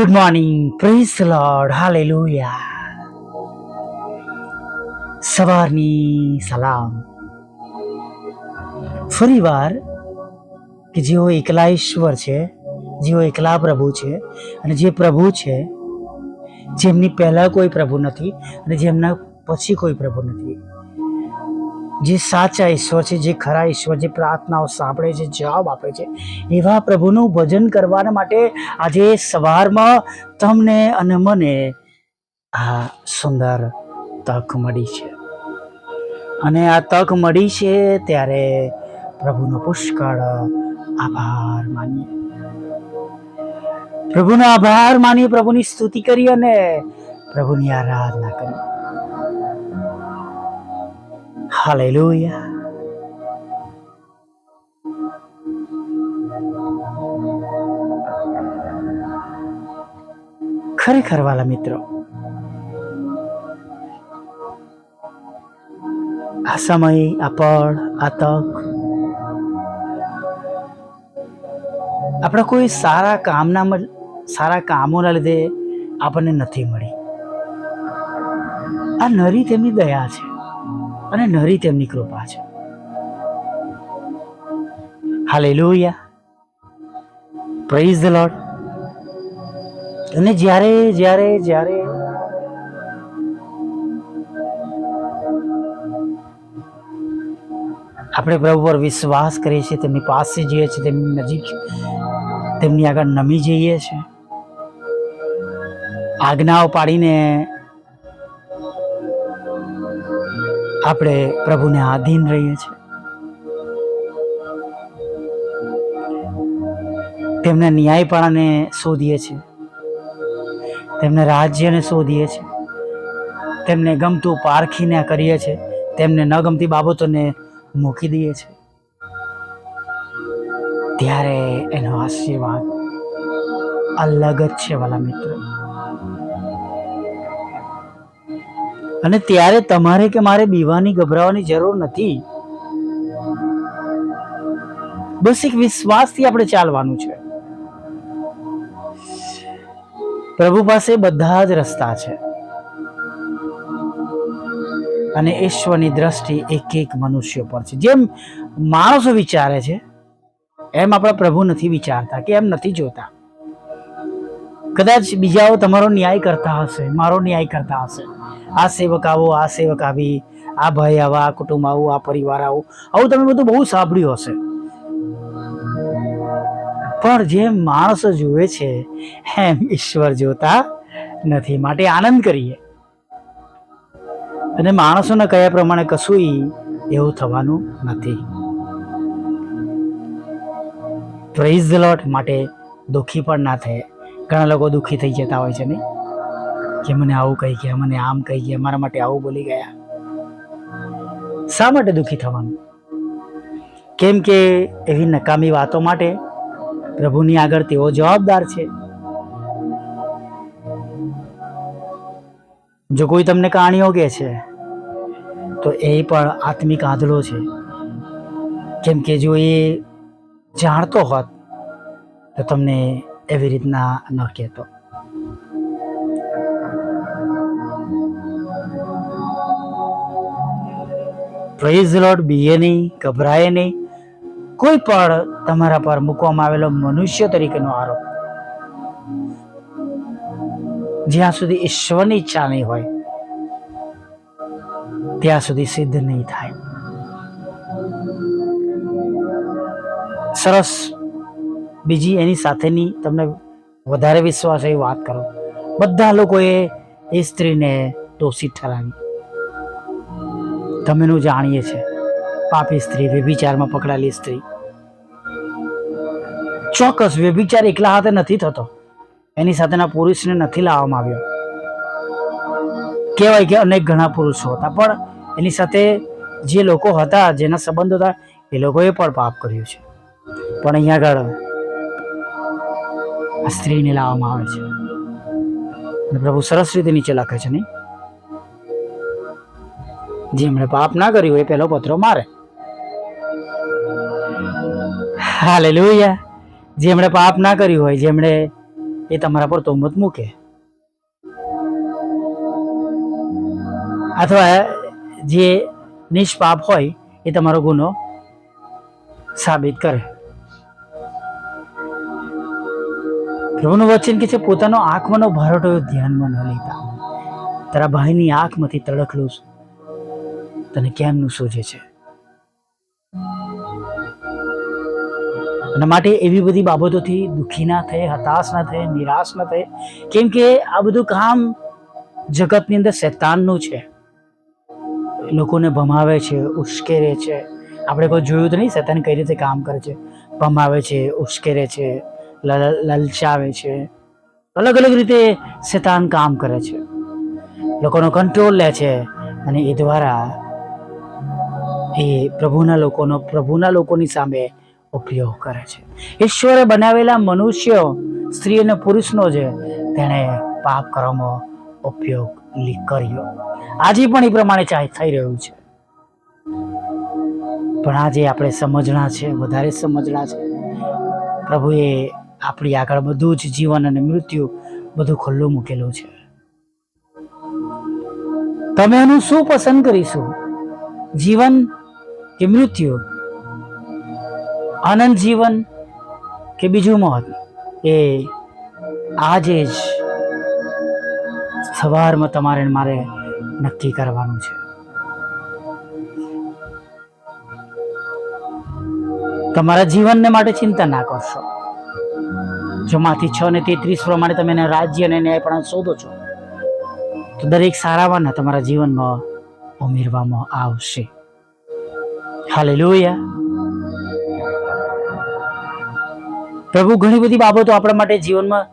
Good morning the Lord, hallelujah. સવારની સલામ ફરીવાર કે જેઓ એકલા ઈશ્વર છે જેઓ એકલા પ્રભુ છે અને જે પ્રભુ છે જેમની પહેલાં કોઈ પ્રભુ નથી અને જેમના પછી કોઈ પ્રભુ નથી. જે સાચા ઈશ્વર છે, જે ખરા ઈશ્વર, જે પ્રાર્થનાઓ સાંભળે છે, જવાબ આપે છે, એવા પ્રભુનું ભજન કરવાના માટે આજે સવારમાં તમને અને મને આ સુંદર તક મળી છે. અને આ તક મળી છે ત્યારે પ્રભુનો પુષ્કળ આભાર માનીએ. પ્રભુનો આભાર માનીએ, પ્રભુની સ્તુતિ કરી અને પ્રભુની આરાધના કરીએ. હાલેલુયા ખરેખર વાલા મિત્રો, આ સમય, આ પળ, આ તક, આપણા કોઈ સારા કામના સારા કામોના લીધે આપણને નથી મળી. આ નરી તેમની દયા છે. અને નરી તેમની કૃપા છે. હાલેલુયા. પ્રેઝ ધ લોર્ડ અને જ્યારે જ્યારે જ્યારે આપણે પ્રભુ પર વિશ્વાસ કરીએ છીએ, તેમની પાસે જઈએ છીએ, તેમની નજીક, તેમની આગળ નમી જઈએ છીએ, આજ્ઞાઓ પાડીને આપણે પ્રભુને આધીન રહીએ છીએ. તેમના ન્યાયપણાને શોધીએ છીએ. તેમના રાજ્યને શોધીએ છીએ. તેમને ગમતું પારખીને કરીએ છીએ. તેમને ન ગમતી બાબતોને મૂકી દઈએ છીએ. ત્યારે એનો આશીર્વાદ અલગ જ છે, વાલા મિત્રો. અને ત્યારે તમારે કે મારે બીવાની ગભરાવાની જરૂર નથી. બસ એક વિશ્વાસથી આપણે ચાલવાનું છે. પ્રભુ પાસે બધા જ રસ્તા છે. અને ઈશ્વરની દ્રષ્ટિ એક એક મનુષ્ય પર છે. જેમ માણસો વિચારે છે, એમ આપણા પ્રભુ નથી વિચારતા કે એમ નથી જોતા. કદાચ બીજાઓ તમારો ન્યાય કરતા હશે, મારો ન્યાય કરતા હશે. આ સેવક આવો, આ સેવક આવી, આ ભાઈ આવા, આ કુટુંબ આવું, આ પરિવાર આવું આવું તમે બધું બહુ સાંભળ્યું હશે. પણ જેમ માણસ જુએ છે, એમ ઈશ્વર જોતા નથી. માટે આનંદ કરીએ. અને માણસોના કયા પ્રમાણે કશું એવું થવાનું નથી. પ્રેઝ ધ લોટ માટે દુઃખી પણ ના થાય. ઘણા લોકો દુઃખી થઈ જતા હોય છે નહીં? કે મને આવું કહી ગયા, મને આમ કહી ગયા, મારા માટે આવું બોલી ગયા. શા માટે દુઃખી થવાનું? કેમ કે એવી નકામી વાતો માટે પ્રભુની આગળ તેઓ જવાબદાર છે. જો કોઈ તમને કહાણીઓ કે છે, તો એ પણ આત્મિક આંધળો છે. કેમ કે જો એ જાણતો હોત, તો તમને એવી રીતના ન કહેતો. પ્રેઝ લોર્ડ બીએ નહીં, ગભરાય નહીં. કોઈ પણ તમારા પર મૂકવામાં આવેલો મનુષ્ય તરીકેનો આરોપ. જ્યાં સુધી ઈશ્વરની ઈચ્છા નહીં હોય, ત્યાં સુધી સિદ્ધ નહીં થાય. સરસ. બીજી એની સાથેની તમને વધારે વિશ્વાસ એવી વાત કરો. બધા લોકોએ એ સ્ત્રીને દોષિત ઠરાવી. તમેનું જાણીએ છે. પાપી સ્ત્રી, વ્યભિચારમાં પકડાયેલી સ્ત્રી. ચોક્કસ વ્યભિચાર એકલા હાથે નથી થતો. એની સાથેના પુરુષને નથી લાવવામાં આવ્યો. કહેવાય કે અનેક ઘણા પુરુષો હતા, પણ એની સાથે જે લોકો હતા, જેના સંબંધો હતા, એ લોકોએ પણ પાપ કર્યું છે. પણ અહીંયા આગળ આ સ્ત્રીને લાવવામાં આવે છે. અને પ્રભુ સરસ રીતે નીચે લખે છે નહીં જેમણે પાપ ના કર્યું એ પહેલો પત્રો મારે. હાલેલુયા. જેમણે પાપ ના કર્યું હોય જેમણે એ તમારા પર તોમત મૂકે. અથવા જે નિષ્પાપ હોય, એ તમારો ગુનો સાબિત કરે. પ્રભુનું વચન કે છે પોતાનો આંખમાંનો ભરોટો ધ્યાનમાં ન લેતા. તારા ભાઈની આંખમાંથી તડકલું તને કેમનું સોજે છે? અને માટે એવી બધી બાબતોથી દુઃખી ના થાય હતાશ ના થાય નિરાશ ના થાય કેમ કે આ બધું કામ જગતની અંદર શૈતાનનું છે. લોકોને ભમાવે છે, ઉશ્કેરે છે. આપણે કોઈ જોયું તો નહીં, શૈતાન કઈ રીતે કામ કરે છે? ભમાવે છે, ઉશ્કેરે છે. લલચાવે છે. અલગ અલગ રીતે શેતાન કામ કરે છે. લોકોનો કંટ્રોલ લે છે અને એ દ્વારા એ પ્રભુના લોકોનો, પ્રભુના લોકોની સામે ઉપયોગ કરે છે. ઈશ્વરે બનાવેલા મનુષ્યો, સ્ત્રી અને પુરુષનો છે તેણે પાપ કરવામાં ઉપયોગ કર્યો. આજે પણ એ પ્રમાણે ચાહે થઈ રહ્યું છે. પણ આજે આપણે સમજણા છે, વધારે સમજણા છે. પ્રભુએ આપણી આગળ બધું જ જીવન અને મૃત્યુ બધું ખુલ્લું મૂકેલું છે. તમે એનું શું પસંદ કરીશું? જીવન કે મૃત્યુ? આનંદ જીવન કે બીજું મોત? એ આજે જ સવારમાં તમારે મારે નક્કી કરવાનું છે. તમારા જીવનને માટે ચિંતા ના કરશો. જો માંથી છ ને તેત્રીસ પ્રમાણે તમે એને રાજ્ય અને ન્યાયપણા શોધો છો. તો દરેક સારાવાના તમારા જીવનમાં ઉમેરવામાં આવશે. હાલેલુયા. પ્રભુ, ઘણી બધી બાબતો આપણા માટે જીવનમાં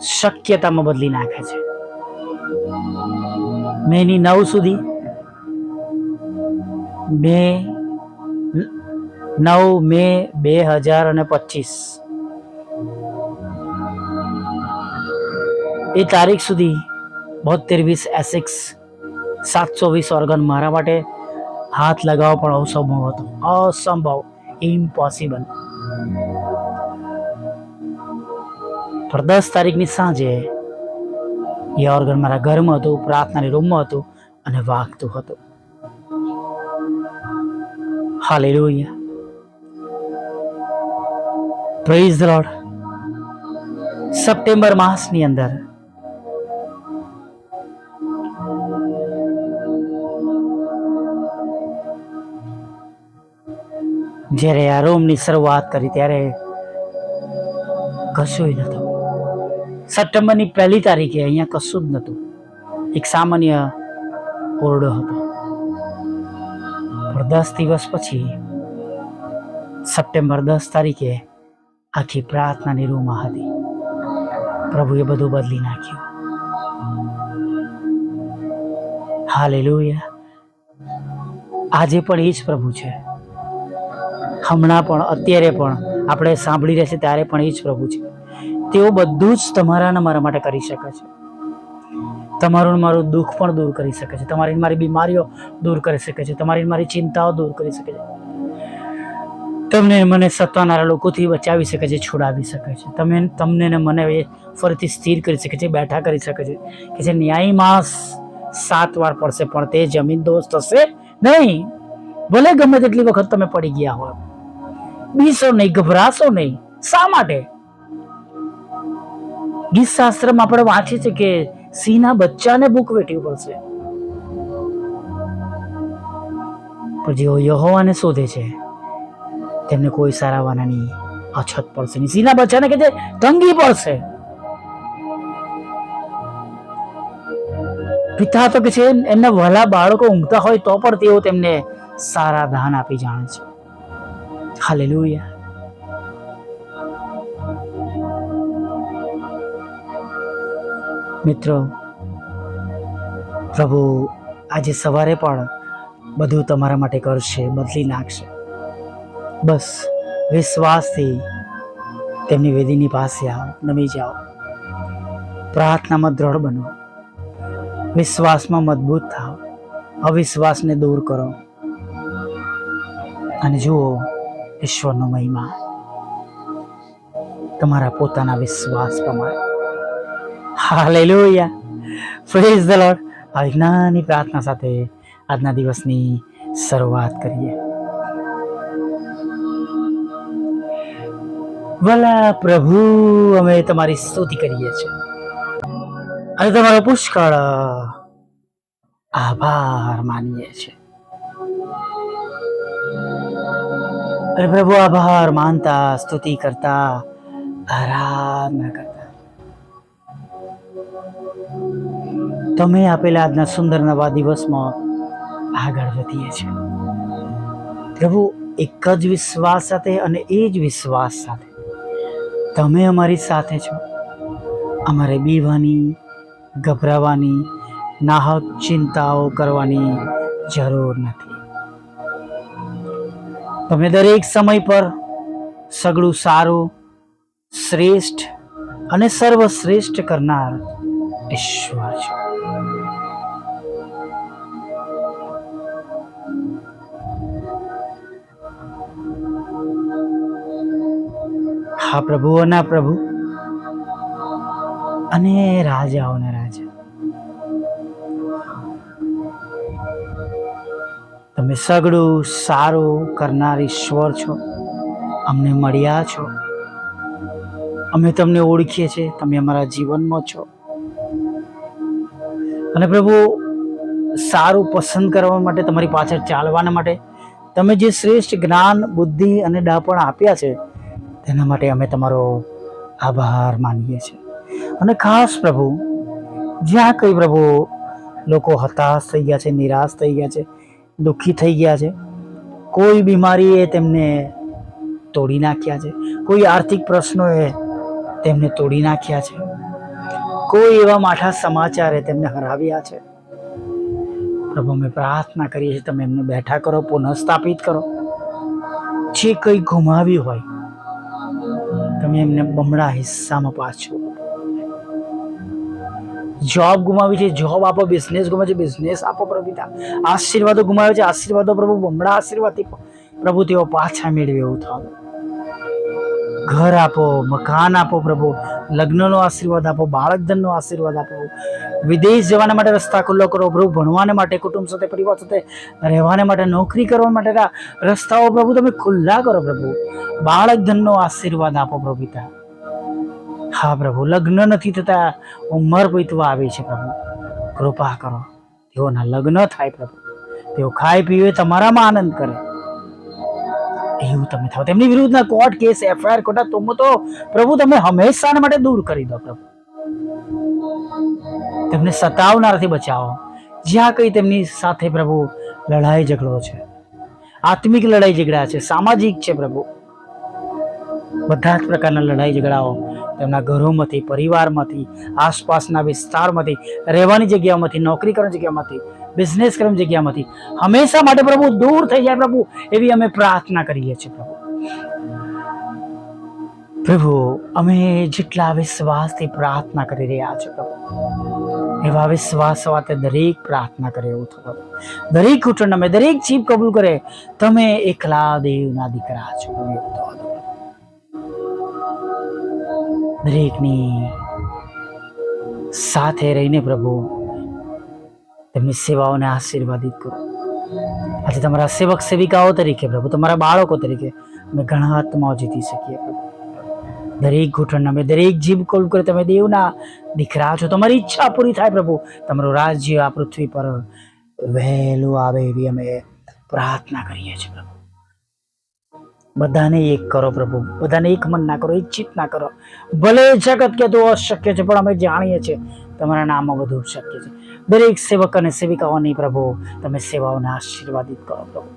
શક્યતામાં બદલી નાખે છે. મેની નવ સુધી મે નવ મે બે હજાર અને પચીસ એ તારીખ સુધી બોતેર વીસ એસિક્સ સાતસો વીસ ઓર્ગન મારા માટે હાથ લગાવવો પણ અસંભવ હતો. અસંભવ. ઇમ્પોસિબલ પણ દસ તારીખની સાંજે એ ઓર્ગન મારા ઘરમાં હતું, પ્રાર્થનાની રૂમમાં હતું અને વાગતું હતું. Hallelujah praise the Lord September માસની અંદર જ્યારે આ રૂમની શરૂઆત કરી ત્યારે કશું નહોતું. સપ્ટેમ્બરની પહેલી તારીખે અહીંયા કશું જ નહોતું. એક સામાન્ય ઓરડો હતો. દસ દિવસ પછી, સપ્ટેમ્બર દસ તારીખે આખી પ્રાર્થનાની રૂમમાં હતી. પ્રભુએ બધું બદલી નાખ્યું. હાલેલુયા. આજે પણ એ જ પ્રભુ છે. હમણાં પણ, અત્યારે પણ. આપણે સાંભળી રહ્યા છે ત્યારે પણ એ જ પ્રભુ છે. તેઓ બધું જ તમારાને મારા માટે કરી શકે છે. તમારું મારું દુઃખ પણ દૂર કરી શકે છે. તમારી મારી બીમારીઓ દૂર કરી શકે છે. તમારી મારી ચિંતાઓ દૂર કરી શકે છે. તમને મને સત્તાનારા લોકોથી બચાવી શકે છે, છોડાવી શકે છે. તમે તમને ને મને એ ફરીથી સ્થિર કરી શકે છે, બેઠા કરી શકે છે કે જે ન્યાયી માસ સાત વાર પડશે, પણ તે જમીન દોસ્ત થશે નહીં. ભલે ગમે તેટલી વખત તમે પડી ગયા હોય. બીસો નહીં, ગભરાશો નહીં. શા માટે? ગીત શાસ્ત્રમાં આપણે વાંચીએ છીએ કે સિંહના બચ્ચાને ભૂખ વેઠવી પડશે. પણ જેઓ યહોવાને શોધે છે, તેમને કોઈ સારા વાનાની અછત પડશે નહીં. સિંહના બચ્ચાને કે જે તંગી પડશે. પિતા તો કે છે એમના વહાલા બાળકો ઊંઘતા હોય તો પણ તેઓ તેમને સારા દાન આપી જાણે છે. હાલેલુયા મિત્રો, પ્રભુ આજે સવારે પણ બધું તમારા માટે કરશે, બદલી નાખશે. બસ, વિશ્વાસથી તેમની વેદીની પાસે આવો, નમી જાઓ. પ્રાર્થનામાં દ્રઢ બનો. વિશ્વાસમાં મજબૂત થાઓ. અવિશ્વાસને દૂર કરો. અને જુઓ ઈશ્વરનો મહિમા. તમારા પોતાના વિશ્વાસ પ્રમાણે. હાલેલુયા. પ્રેઝ ધ લોર્ડ આ વિજ્ઞાનની પ્રાર્થના સાથે આજના દિવસની શરૂઆત કરીએ. ભલા પ્રભુ, અમે તમારી સ્તુતિ કરીએ છીએ. અને તમારો પુષ્કળ આભાર માનીએ છીએ. અને પ્રભુ, આભાર. માનતા, સ્તુતિ કરતા, આરાધના કરતા. તમે આપેલા આજના સુંદર નવા દિવસમાં આગળ વધીએ છીએ. પ્રભુ, એક જ વિશ્વાસ સાથે અને એ જ વિશ્વાસ સાથે તમે અમારી સાથે છો. અમારે બીવાની, ગભરાવાની, નાહક ચિંતાઓ કરવાની જરૂર નથી. તમે દરેક સમય પર સગળું સારું, શ્રેષ્ઠ અને સર્વશ્રેષ્ઠ કરનાર ઈશ્વર છો. હા પ્રભુઓના પ્રભુ. અને રાજાઓના રાજા. તમે સગળું સારું કરનાર ઈશ્વર છો. અમને મળ્યા છો. અમે તમને ઓળખીએ છીએ. તમે અમારા જીવનમાં છો. અને પ્રભુ, સારું પસંદ કરવા માટે, તમારી પાછળ ચાલવાના માટે, તમે જે શ્રેષ્ઠ જ્ઞાન, બુદ્ધિ અને ડાપણ આપ્યા છે, તેના માટે અમે તમારો આભાર માનીએ છીએ. અને ખાસ પ્રભુ, જ્યાં કંઈ પ્રભુ લોકો હતાશ થઈ ગયા છે, નિરાશ થઈ ગયા છે દુઃખી થઈ ગયા છે. કોઈ બીમારીએ તેમને તોડી નાખ્યા છે. કોઈ આર્થિક પ્રશ્નોએ તેમને તોડી નાખ્યા છે. કોઈ એવા માઠા સમાચારે તેમને હરાવ્યા છે. પ્રભુ, અમે પ્રાર્થના કરીએ છીએ તમે એમને બેઠા કરો, પુનઃસ્થાપિત કરો. જે કંઈ ગુમાવ્યું હોય, તમે એમને બમણા હિસ્સામાં પાછો જોબ ગુમાવી છે જોબ આપો બિઝનેસ ગુમાવે છે બિઝનેસ આપો, પ્રભુ આશીર્વાદો ગુમાવે છે, આશીર્વાદો પ્રભુ, બમણા આશીર્વાદથી પ્રભુ, તેઓ પાછા મેળવે એવું થાય ઘર આપો, મકાન આપો પ્રભુ, લગ્નનો આશીર્વાદ આપો બાળક ધનનો આશીર્વાદ આપો. વિદેશ જવાના માટે રસ્તા ખુલ્લો કરો, પ્રભુ, ભણવાને માટે, કુટુંબ સાથે, પરિવાર સાથે રહેવાને માટે, નોકરી કરવા માટેના રસ્તાઓ પ્રભુ, તમે ખુલ્લા કરો પ્રભુ. બાળક ધનનો આશીર્વાદ આપો પ્રભુ હા પ્રભુ, લગ્ન નથી થતા. ઉંમર પૈતવા આવી છે પ્રભુ. કૃપા કરો. તેઓના લગ્ન થાય પ્રભુ. તેઓ ખાય પીવે, તમારામાં આનંદ કરે. એવું તમે થાવ. તેમની વિરુદ્ધના કોર્ટ કેસ, એફઆઈઆર ખોટા, તો તો પ્રભુ તમે હંમેશા માટે દૂર કરી દો પ્રભુ. તેમને સતાવનારથી બચાવો. જ્યાં કઈ તેમની સાથે પ્રભુ લડાઈ ઝઘડો છે. આત્મિક લડાઈ ઝઘડા છે. સામાજિક છે પ્રભુ. બધા જ પ્રકારના લડાઈ ઝઘડાઓ તેમના ઘરોમાંથી, પરિવારમાંથી, આસપાસના વિસ્તારમાંથી, રહેવાની જગ્યામાંથી નોકરી કરવાની જગ્યામાંથી બિઝનેસ કરવાની જગ્યામાંથી, હંમેશા માટે પ્રભુ દૂર થઈ જાય પ્રભુ, એવી અમે પ્રાર્થના કરીએ છીએ પ્રભુ. પ્રભુ, અમે જેટલા વિશ્વાસથી પ્રાર્થના કરી રહ્યા છીએ પ્રભુ. એવા વિશ્વાસ સાથે દરેક પ્રાર્થના કરે એવું થયું દરેક ઘૂંટણ અમે દરેક જીભ કબૂલ કરે, તમે એકલા દેવના દીકરા છો. એવું થવા. દરેકની સાથે રહીને પ્રભુ, તેમની સેવાઓને આશીર્વાદિત કરો. આજે તમારા સેવક સેવિકાઓ તરીકે પ્રભુ, તમારા બાળકો તરીકે અમે ઘણા આત્માઓ જીતી શકીએ દરેક ઘૂંટણ અમે દરેક જીભ કોલ કરે તમે દેવના દીકરા છો, તમારી ઈચ્છા પૂરી થાય પ્રભુ. તમારું રાજ્ય આ પૃથ્વી પર વહેલું આવે એવી અમે પ્રાર્થના કરીએ છીએ પ્રભુ. બધાને એક કરો પ્રભુ. બધાને એક મન ના કરો, એક ચિત્ત ના કરો. ભલે જગત કે તો અશક્ય છે, પણ અમે જાણીએ છીએ તમારા નામમાં બધું શક્ય છે. દરેક સેવક અને સેવિકાઓની પ્રભુ, તમે સેવાઓને આશીર્વાદિત કરો પ્રભુ.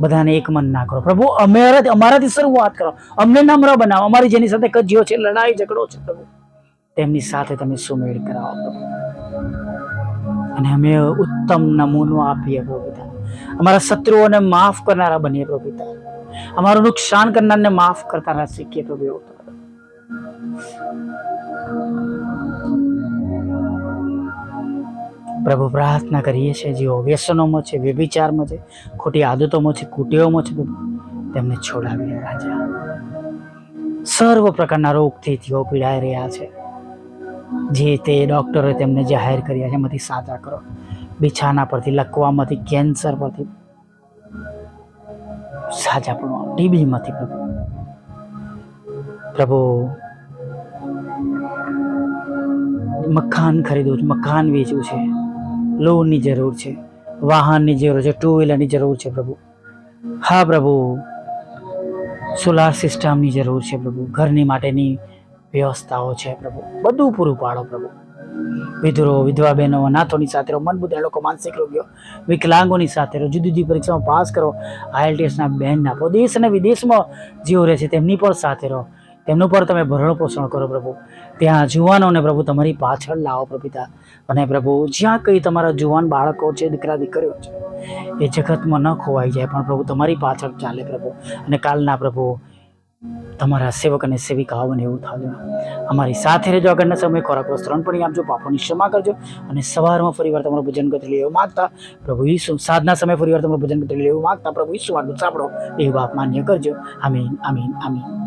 બધાને એક મન ના કરો. પ્રભુ અમે અમારાથી શરૂઆત કરો. અમને નમ્ર બનાવો. અમારી જેની સાથે કજ્યો છે, લડાઈ ઝઘડો છે પ્રભુ. તેમની સાથે તમે સુમેળ કરાવો અને અમે ઉત્તમ નમૂનો આપીએ પ્રભુ પિતા અમારા શત્રુઓને માફ કરનારા બનીએ પ્રભુ પિતા. અમારું નુકસાન કરનારને માફ કરતા શીખીએ પ્રભુ એવું પ્રભુ પ્રાર્થના કરીએ છીએ જેઓ વ્યસનોમાં છે, વ્યભિચારમાં છે, ખોટી આદતોમાં છે, કુટીઓમાં છે તેમને છોડાવીએ રાજા. સર્વ પ્રકારના રોગથી તેઓ પીડાઈ રહ્યા છે. જે તે ડૉક્ટરે તેમને જાહેર કર્યા છે, એમાંથી સાજા કરો. બિછાના પરથી લકવામાંથી કેન્સર પરથી સાજા પણ. ટીબીમાંથી પ્રભુ પ્રભુ મકાન ખરીદવું છે, મકાન વેચવું છે, લોનની જરૂર છે, વાહનની જરૂર છે ટુ વ્હીલરની જરૂર છે, પ્રભુ. હા, પ્રભુ. સોલાર સિસ્ટમની જરૂર છે, પ્રભુ. ઘરની માટેની વ્યવસ્થાઓ છે, પ્રભુ. બધું પૂરું પાડો, પ્રભુ. વિધુરો, વિધવા બહેનો અનાથોની સાથે રહો, મનબુદ્ધ લોકો માનસિક રોગીઓ, વિકલાંગોની સાથે રહો, જુદી જુદી પરીક્ષામાં પાસ કરો, આઈએલટીએસના બેન્ડ આપો દેશ અને વિદેશમાં જેઓ રહે છે તેમની પણ સાથે રહો. તેમનું પણ તમે ભરણ પોષણ કરો પ્રભુ. ત્યાં જુવાનોને પ્રભુ તમારી પાછળ લાવો પ્રભુતા. અને પ્રભુ, જ્યાં કંઈ તમારા જુવાન બાળકો છે, દીકરા, દીકરીઓ છે, એ જગતમાં ન ખોવાઈ જાય, પણ પ્રભુ તમારી પાછળ ચાલે પ્રભુ. અને કાલના પ્રભુ તમારા સેવક અને સેવિકાઓને એવું થશે અમારી સાથે રહેજો આગળના સમય. ખોરાક વસ્ત્રણ પણ આપજો. પાપોની ક્ષમા કરજો. અને સવારમાં ફરીવાર તમારું ભજન કરી લેવું માગતા પ્રભુ ઈસુ. સાધના સમય ફરીવાર તમારું ભજન કરી લેવું માગતા પ્રભુ ઈસુ. આટલું સાંભળો. એ આપ માન્ય કરજો. આમીન આમીન આમીન.